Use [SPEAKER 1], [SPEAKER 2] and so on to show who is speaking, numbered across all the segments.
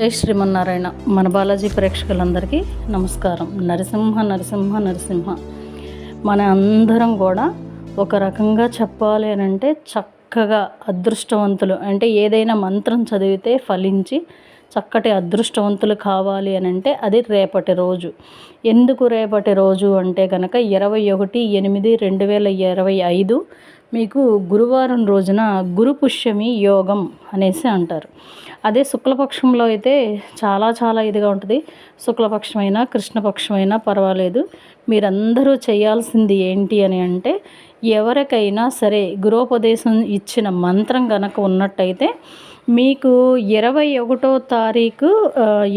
[SPEAKER 1] జై శ్రీమన్నారాయణ. మన బాలాజీ ప్రేక్షకులందరికీ నమస్కారం. నరసింహ నరసింహ నరసింహ. మన అందరం కూడా ఒక రకంగా చెప్పాలి అని అంటే చక్కగా అదృష్టవంతులు. అంటే ఏదైనా మంత్రం చదివితే ఫలించి చక్కటి అదృష్టవంతులు కావాలి అని అంటే అది రేపటి రోజు. ఎందుకు రేపటి రోజు అంటే కనుక ఇరవై ఒకటి ఎనిమిది రెండు వేల ఇరవై ఐదు మీకు గురువారం రోజున గురు పుష్యమి యోగం అనేసి అంటారు. అదే శుక్లపక్షంలో అయితే చాలా చాలా ఇదిగా ఉంటుంది. శుక్లపక్షమైనా కృష్ణపక్షమైనా పర్వాలేదు. మీరందరూ చేయాల్సింది ఏంటి అని అంటే ఎవరికైనా సరే గురోపదేశం ఇచ్చిన మంత్రం కనుక ఉన్నట్టయితే మీకు ఇరవై ఒకటో తారీఖు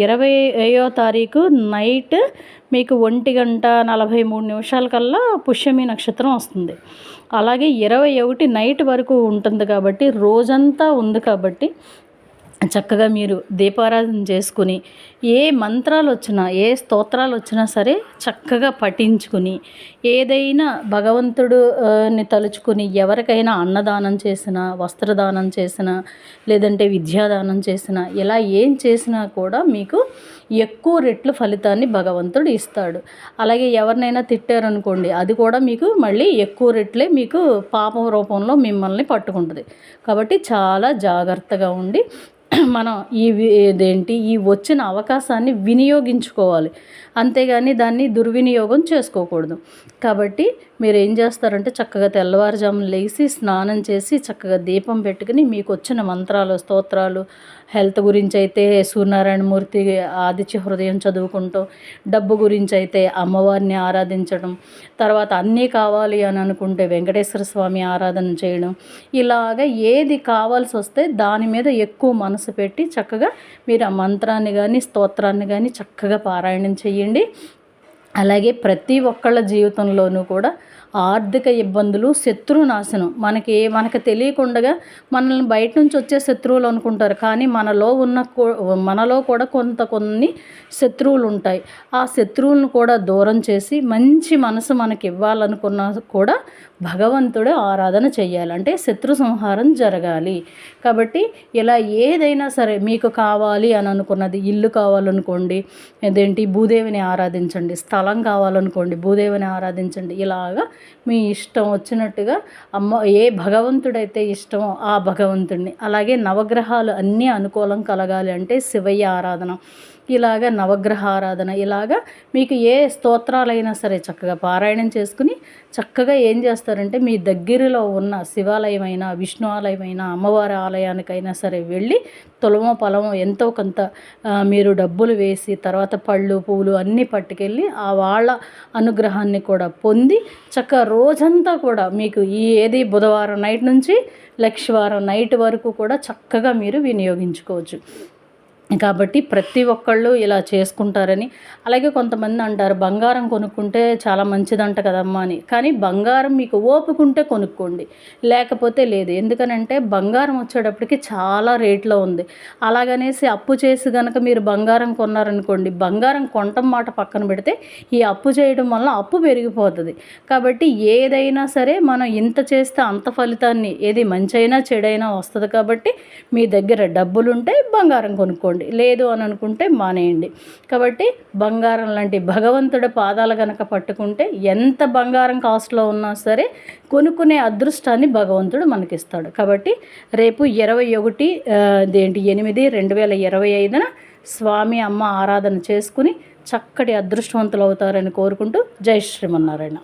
[SPEAKER 1] ఇరవై ఏయో తారీఖు నైట్ మీకు ఒంటి గంట నలభై మూడు నిమిషాల కల్లా పుష్యమి నక్షత్రం వస్తుంది. అలాగే ఇరవై ఒకటి నైట్ వరకు ఉంటుంది కాబట్టి రోజంతా ఉంది కాబట్టి చక్కగా మీరు దీపారాధన చేసుకుని ఏ మంత్రాలు వచ్చినా ఏ స్తోత్రాలు వచ్చినా సరే చక్కగా పఠించుకుని ఏదైనా భగవంతుడుని తలుచుకుని ఎవరికైనా అన్నదానం చేసినా వస్త్రదానం చేసినా లేదంటే విద్యాదానం చేసినా ఇలా ఏం చేసినా కూడా మీకు ఎక్కువ రెట్లు ఫలితాన్ని భగవంతుడు ఇస్తాడు. అలాగే ఎవరినైనా తిట్టారనుకోండి అది కూడా మీకు మళ్ళీ ఎక్కువ రెట్లే మీకు పాపం రూపంలో మిమ్మల్ని పట్టుకుంటుంది. కాబట్టి చాలా జాగ్రత్తగా ఉండి మనం ఈ ఇదేంటి ఈ వచ్చిన అవకాశాన్ని వినియోగించుకోవాలి. అంతేగాని దాన్ని దుర్వినియోగం చేసుకోకూడదు. కాబట్టి మీరు ఏం చేస్తారంటే చక్కగా తెల్లవారుజామున లేచి స్నానం చేసి చక్కగా దీపం పెట్టుకుని మీకు వచ్చిన మంత్రాలు స్తోత్రాలు హెల్త్ గురించి అయితే సూర్యనారాయణమూర్తి ఆదిత్య హృదయం చదువుకుంటాం డబ్బు గురించి అయితే అమ్మవారిని ఆరాధించడం తర్వాత అన్నీ కావాలి అని అనుకుంటే వెంకటేశ్వర స్వామి ఆరాధన చేయడం ఇలాగ ఏది కావాల్సి వస్తే దాని మీద ఎక్కువ మనసు పెట్టి చక్కగా మీరు ఆ మంత్రాన్ని కానీ స్తోత్రాన్ని కానీ చక్కగా పారాయణం చేయండి. అలాగే ప్రతి ఒక్కళ్ళ జీవితంలోనూ కూడా ఆర్థిక ఇబ్బందులు శత్రు నాశనం. మనకి మనకు తెలియకుండా మనల్ని బయట నుంచి వచ్చే శత్రువులు అనుకుంటారు. కానీ మనలో ఉన్న మనలో కూడా కొంత కొన్ని శత్రువులు ఉంటాయి. ఆ శత్రువులను కూడా దూరం చేసి మంచి మనసు మనకి ఇవ్వాలనుకున్నా కూడా భగవంతుడే ఆరాధన చేయాలి అంటే శత్రు సంహారం జరగాలి. కాబట్టి ఇలా ఏదైనా సరే మీకు కావాలి అని అనుకున్నది ఇల్లు కావాలనుకోండి అదేంటి భూదేవిని ఆరాధించండి స్థలం కావాలనుకోండి భూదేవిని ఆరాధించండి. ఇలాగా మీ ఇష్టం వచ్చినట్టుగా అమ్మ ఏ భగవంతుడైతే ఇష్టమో ఆ భగవంతుడిని అలాగే నవగ్రహాలు అన్నీ అనుకూలం కలగాలి అంటే శివయ్య ఆరాధన. ఇలాగ నవగ్రహారాధన ఇలాగ ఇలాగా మీకు ఏ స్తోత్రాలైనా సరే చక్కగా పారాయణం చేసుకుని చక్కగా ఏం చేస్తారంటే మీ దగ్గరలో ఉన్న శివాలయమైనా విష్ణు ఆలయమైనా అమ్మవారి ఆలయానికైనా సరే వెళ్ళి తులమో పొలమో ఎంతో కొంత మీరు డబ్బులు వేసి తర్వాత పళ్ళు పువ్వులు అన్నీ పట్టుకెళ్ళి ఆ వాళ్ళ అనుగ్రహాన్ని కూడా పొంది చక్కగా రోజంతా కూడా మీకు ఈ ఏది బుధవారం నైట్ నుంచి లక్షవారం నైట్ వరకు కూడా చక్కగా మీరు వినియోగించుకోవచ్చు. కాబట్టి ప్రతి ఒక్కళ్ళు ఇలా చేసుకుంటారని. అలాగే కొంతమంది అంటారు బంగారం కొనుక్కుంటే చాలా మంచిదంట కదమ్మా అని. కానీ బంగారం మీకు ఓపుకుంటే కొనుక్కోండి. లేకపోతే లేదు. ఎందుకనంటే బంగారం వచ్చేటప్పటికి చాలా రేట్లో ఉంది. అలాగనేసి అప్పు చేసి కనుక మీరు బంగారం కొన్నారనుకోండి బంగారం కొనటం మాట పక్కన పెడితే ఈ అప్పు చేయడం వల్ల అప్పు పెరిగిపోతుంది. కాబట్టి ఏదైనా సరే మనం ఇంత చేస్తే అంత ఫలితాన్ని ఏది మంచైనా చెడైనా వస్తుంది కాబట్టి మీ దగ్గర డబ్బులుంటే బంగారం కొనుక్కోండి. చేసుకోండి లేదు అని అనుకుంటే మానేయండి. కాబట్టి బంగారం లాంటి భగవంతుడి పాదాలు కనుక పట్టుకుంటే ఎంత బంగారం కాస్ట్లో ఉన్నా సరే కొనుక్కునే అదృష్టాన్ని భగవంతుడు మనకిస్తాడు. కాబట్టి రేపు ఇరవై ఒకటి ఏంటి ఎనిమిది రెండు వేల ఇరవై ఐదున స్వామి అమ్మ ఆరాధన చేసుకుని చక్కటి అదృష్టవంతులు అవుతారని కోరుకుంటూ జై శ్రీమన్నారాయణ.